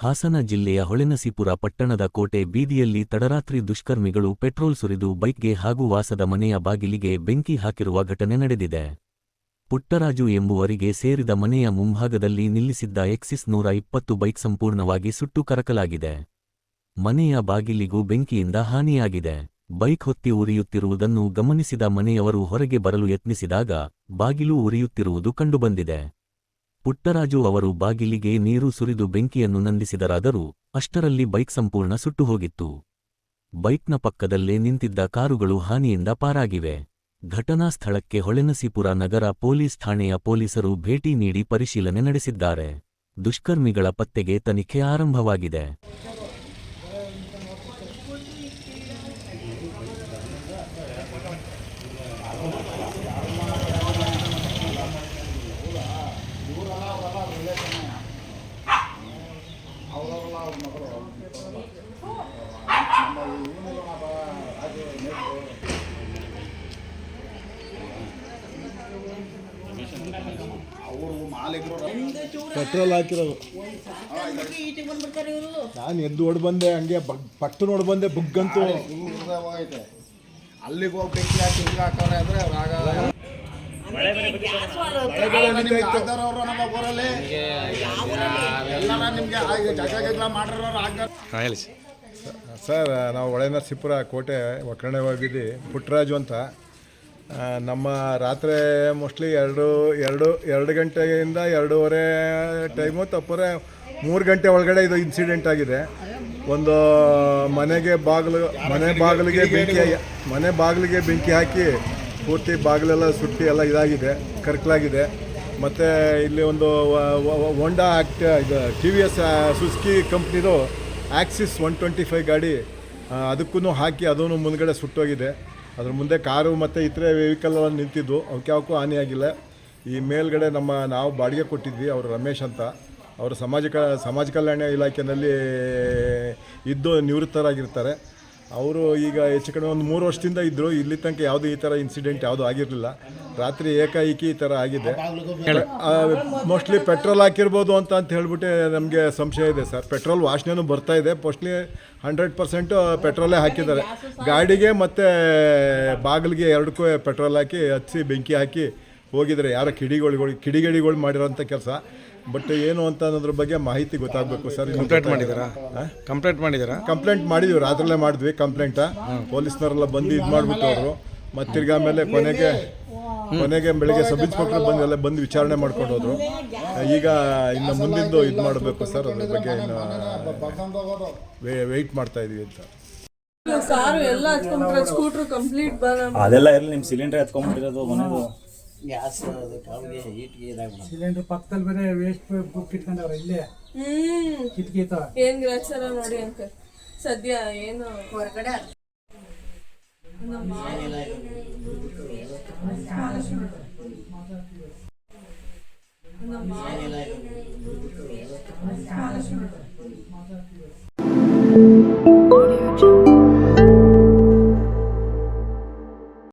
ಹಾಸನ ಜಿಲ್ಲೆಯ ಹೊಳೆನಸೀಪುರ ಪಟ್ಟಣದ ಕೋಟೆ ಬೀದಿಯಲ್ಲಿ ತಡರಾತ್ರಿ ದುಷ್ಕರ್ಮಿಗಳು ಪೆಟ್ರೋಲ್ ಸುರಿದು ಬೈಕ್ಗೆ ಹಾಗೂ ವಾಸದ ಮನೆಯ ಬಾಗಿಲಿಗೆ ಬೆಂಕಿ ಹಾಕಿರುವ ಘಟನೆ ನಡೆದಿದೆ. ಪುಟ್ಟರಾಜು ಎಂಬುವರಿಗೆ ಸೇರಿದ ಮನೆಯ ಮುಂಭಾಗದಲ್ಲಿ ನಿಲ್ಲಿಸಿದ್ದ ಎಕ್ಸಿಸ್ ನೂರ ಇಪ್ಪತ್ತು ಬೈಕ್ ಸಂಪೂರ್ಣವಾಗಿ ಸುಟ್ಟು ಕರಕಲಾಗಿದೆ. ಮನೆಯ ಬಾಗಿಲಿಗೂ ಬೆಂಕಿಯಿಂದ ಹಾನಿಯಾಗಿದೆ. ಬೈಕ್ ಹೊತ್ತಿ ಉರಿಯುತ್ತಿರುವುದನ್ನು ಗಮನಿಸಿದ ಮನೆಯವರು ಹೊರಗೆ ಬರಲು ಯತ್ನಿಸಿದಾಗ ಬಾಗಿಲು ಉರಿಯುತ್ತಿರುವುದು ಕಂಡುಬಂದಿದೆ. ಪುಟ್ಟರಾಜು ಅವರು ಬಾಗಿಲಿಗೆ ನೀರು ಸುರಿದು ಬೆಂಕಿಯನ್ನು ನಂದಿಸಿದರಾದರೂ ಅಷ್ಟರಲ್ಲಿ ಬೈಕ್ ಸಂಪೂರ್ಣ ಸುಟ್ಟುಹೋಗಿತ್ತು. ಬೈಕ್ನ ಪಕ್ಕದಲ್ಲೇ ನಿಂತಿದ್ದ ಕಾರುಗಳು ಹಾನಿಯಿಂದ ಪಾರಾಗಿವೆ. ಘಟನಾ ಸ್ಥಳಕ್ಕೆ ಹೊಳೆನಸೀಪುರ ನಗರ ಪೊಲೀಸ್ ಠಾಣೆಯ ಪೊಲೀಸರು ಭೇಟಿ ನೀಡಿ ಪರಿಶೀಲನೆ ನಡೆಸಿದ್ದಾರೆ. ದುಷ್ಕರ್ಮಿಗಳ ಪತ್ತೆಗೆ ತನಿಖೆ ಆರಂಭವಾಗಿದೆ. ಪೆಟ್ರೋಲ್ ಹಾಕಿರೋದು. ನಾನು ಎದ್ದು ಹೊಡ್ ಬಂದೆ ಹಂಗೆ ಬಗ್ ಪಟ್ಟು ನೋಡಿ ಬಂದೆ ಬುಗ್ಗಂತೂ. ಹೋಗೈತೆ ಅಲ್ಲಿಗೆ ಹೋಗಿ ಬೆಂಕಿ ಹಾಕಿ ಹಿಂಗೆ ಹಾಕವ್ರೆ ಅಂದ್ರೆ ನಿಮ್ಗೆ ಆಗ್ದವ್ರವ್ರು ನಮ್ಮ ಊರಲ್ಲಿ. ಸರ್ ನಾವು ಒಳನರಸೀಪುರ ಕೋಟೆ ಒಕ್ಕರಣೆ ಹೋಗಿದ್ದಿ ಪುಟ್ಟರಾಜು ಅಂತ. ನಮ್ಮ ರಾತ್ರಿ ಮೋಸ್ಟ್ಲಿ ಎರಡು ಎರಡು ಎರಡು ಗಂಟೆಯಿಂದ ಎರಡೂವರೆ ಟೈಮು ತಪ್ಪರೆ ಮೂರು ಗಂಟೆ ಒಳಗಡೆ ಇದು ಇನ್ಸಿಡೆಂಟ್ ಆಗಿದೆ. ಒಂದು ಮನೆಗೆ ಬಾಗಿಲು ಮನೆ ಬಾಗಿಲಿಗೆ ಬೆಂಕಿ ಮನೆ ಬಾಗಿಲಿಗೆ ಬೆಂಕಿ ಹಾಕಿ ಪೂರ್ತಿ ಬಾಗಿಲೆಲ್ಲ ಸುಟ್ಟಿ ಎಲ್ಲ ಇದಾಗಿದೆ ಕರ್ಕಲಾಗಿದೆ. ಮತ್ತು ಇಲ್ಲಿ ಒಂದು ಹೋಂಡಾ ಆ್ಯಕ್ಟ್ ಇದು ಟಿ ವಿ ಎಸ್ ಸುಸ್ಕಿ ಕಂಪ್ನಿದು ಆ್ಯಕ್ಸಿಸ್ ಒನ್ ಟ್ವೆಂಟಿ ಫೈವ್ ಗಾಡಿ ಅದಕ್ಕೂ ಹಾಕಿ ಅದೂ ಮುಂದ್ಗಡೆ ಸುಟ್ಟೋಗಿದೆ. ಅದ್ರ ಮುಂದೆ ಕಾರು ಮತ್ತು ಇತರೆ ವೆಹಿಕಲ್ ನಿಂತಿದ್ದು ಅವಕ್ಕೆ ಯಾವಕ್ಕೂ ಹಾನಿಯಾಗಿಲ್ಲ ಈ ಮೇಲ್ಗಡೆ ನಮ್ಮ ನಾವು ಬಾಡಿಗೆ ಕೊಟ್ಟಿದ್ವಿ, ಅವರು ರಮೇಶ್ ಅಂತ. ಅವರು ಸಮಾಜ ಸಮಾಜ ಕಲ್ಯಾಣ ಇಲಾಖೆಯಲ್ಲಿ ಇದ್ದು ನಿವೃತ್ತರಾಗಿರ್ತಾರೆ. ಅವರು ಈಗ ಹೆಚ್ಚು ಕಡಿಮೆ ಒಂದು ಮೂರು ವರ್ಷದಿಂದ ಇದ್ದರು ಇಲ್ಲಿ ತನಕ ಯಾವುದೂ ಈ ಥರ ಇನ್ಸಿಡೆಂಟ್ ಯಾವುದೂ ಆಗಿರಲಿಲ್ಲ. ರಾತ್ರಿ ಏಕಾಏಕಿ ಈ ಥರ ಆಗಿದೆ. ಮೋಸ್ಟ್ಲಿ ಪೆಟ್ರೋಲ್ ಹಾಕಿರ್ಬೋದು ಅಂತ ಅಂತ ಹೇಳ್ಬಿಟ್ಟು ನಮಗೆ ಸಂಶಯ ಇದೆ ಸರ್. ಪೆಟ್ರೋಲ್ ವಾಸನೆನೂ ಬರ್ತಾ ಇದೆ. ಮೋಸ್ಟ್ಲಿ ಹಂಡ್ರೆಡ್ ಪರ್ಸೆಂಟು ಪೆಟ್ರೋಲೇ ಹಾಕಿದ್ದಾರೆ. ಗಾಡಿಗೆ ಮತ್ತು ಬಾಗಿಲಿಗೆ ಎರಡಕ್ಕೂ ಪೆಟ್ರೋಲ್ ಹಾಕಿ ಹಚ್ಚಿ ಬೆಂಕಿ ಹಾಕಿ ಹೋಗಿದ್ದಾರೆ. ಯಾರೋ ಕಿಡಿಗಳು ಕಿಡಿಗಡಿಗಳು ಮಾಡಿರೋಂಥ ಕೆಲಸ. ಬಟ್ ಏನು ಅಂತ ಅನ್ನೋದ್ರ ಬಗ್ಗೆ ಮಾಹಿತಿ ಗೊತ್ತಾಗಬೇಕು ಸರ್ ಕಂಪ್ಲೇಂಟ್ ಮಾಡಿದಾರಾ ಕಂಪ್ಲೇಂಟ್ ಮಾಡಿದಾರಾ ಕಂಪ್ಲೇಂಟ್ ಮಾಡಿದ್ವಿ ರಾತ್ರಲ್ಲೇ ಮಾಡಿದ್ವಿ ಕಂಪ್ಲೇಂಟ ಪೊಲೀಸ್ನವರೆಲ್ಲ ಬಂದು ಇದು ಮಾಡಿಬಿಟ್ಟು ಅವರು. ಮತ್ತೆ ತಿರ್ಗಾ ಮೇಲೆ ಕೊನೆಗೆ ಕೊನೆಗೆ ಬೆಳಿಗ್ಗೆ ಸಬ್ ಇನ್ಸ್ಪೆಕ್ಟರ್ ಬಂದು ಎಲ್ಲ ಬಂದು ವಿಚಾರಣೆ ಮಾಡ್ಕೊಂಡು ಹೋದ್ರು. ಈಗ ಇನ್ನು ಮುಂದಿಂದು ಇದು ಮಾಡಬೇಕು ಸರ್ ಅದ್ರ ಬಗ್ಗೆ ಇನ್ನು ವೆಯ್ಟ್ ಮಾಡ್ತಾ ಇದೀವಿ ಅಂತ. ಕಾರು ಎಲ್ಲ ಹಚ್ಕೊಂಡ್ರೆ ಸ್ಕೂಟ್ರು ಕಂಪ್ಲೀಟ್ ಬರ ಅದೆಲ್ಲ ಇರಲಿ ನಿಮ್ಮ ಸಿಲಿಂಡರ್ ಎತ್ಕೊಂಡ್ಬಿಟ್ಟಿರೋದು ಮನೆದು. ಗ್ಯಾಸ್ ಅದಕ್ಕೆ ಹೀಟ್ಗೆ ಇದಾಗ್ಬಿಡ ಸಿಲಿಂಡರ್ ಪಕ್ಕದಲ್ಲಿ ಬೇರೆ ವೇಸ್ಟ್ ಬುಕ್ ಇಟ್ಕೊಂಡವ್ರ ಇಲ್ಲೇ. ಹ್ಮ್. ಕಿಟಕಿ ತ ಏನ್ ಗ್ರಾಚಾರ ನೋಡಿ ಅಂಕಲ್. ಸದ್ಯ ಏನು ಹೊರಗಡೆ ಏನಿಲ್ಲ